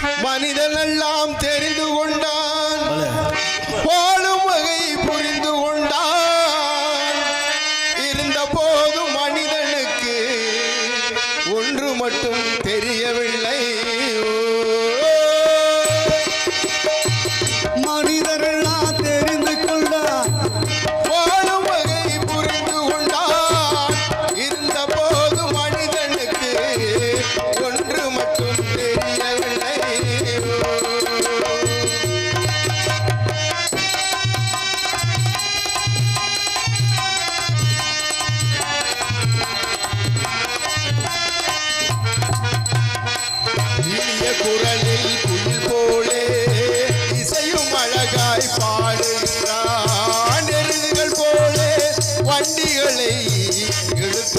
மனிதன் எல்லாம் தெரிந்து கொண்டான். வாழும் வகை புரிந்து கொண்டான். இருந்த போதும் மனிதனுக்கு ஒன்று மட்டும் தெரியவில்லை. வண்டிகளை இழுத்து கொண்டு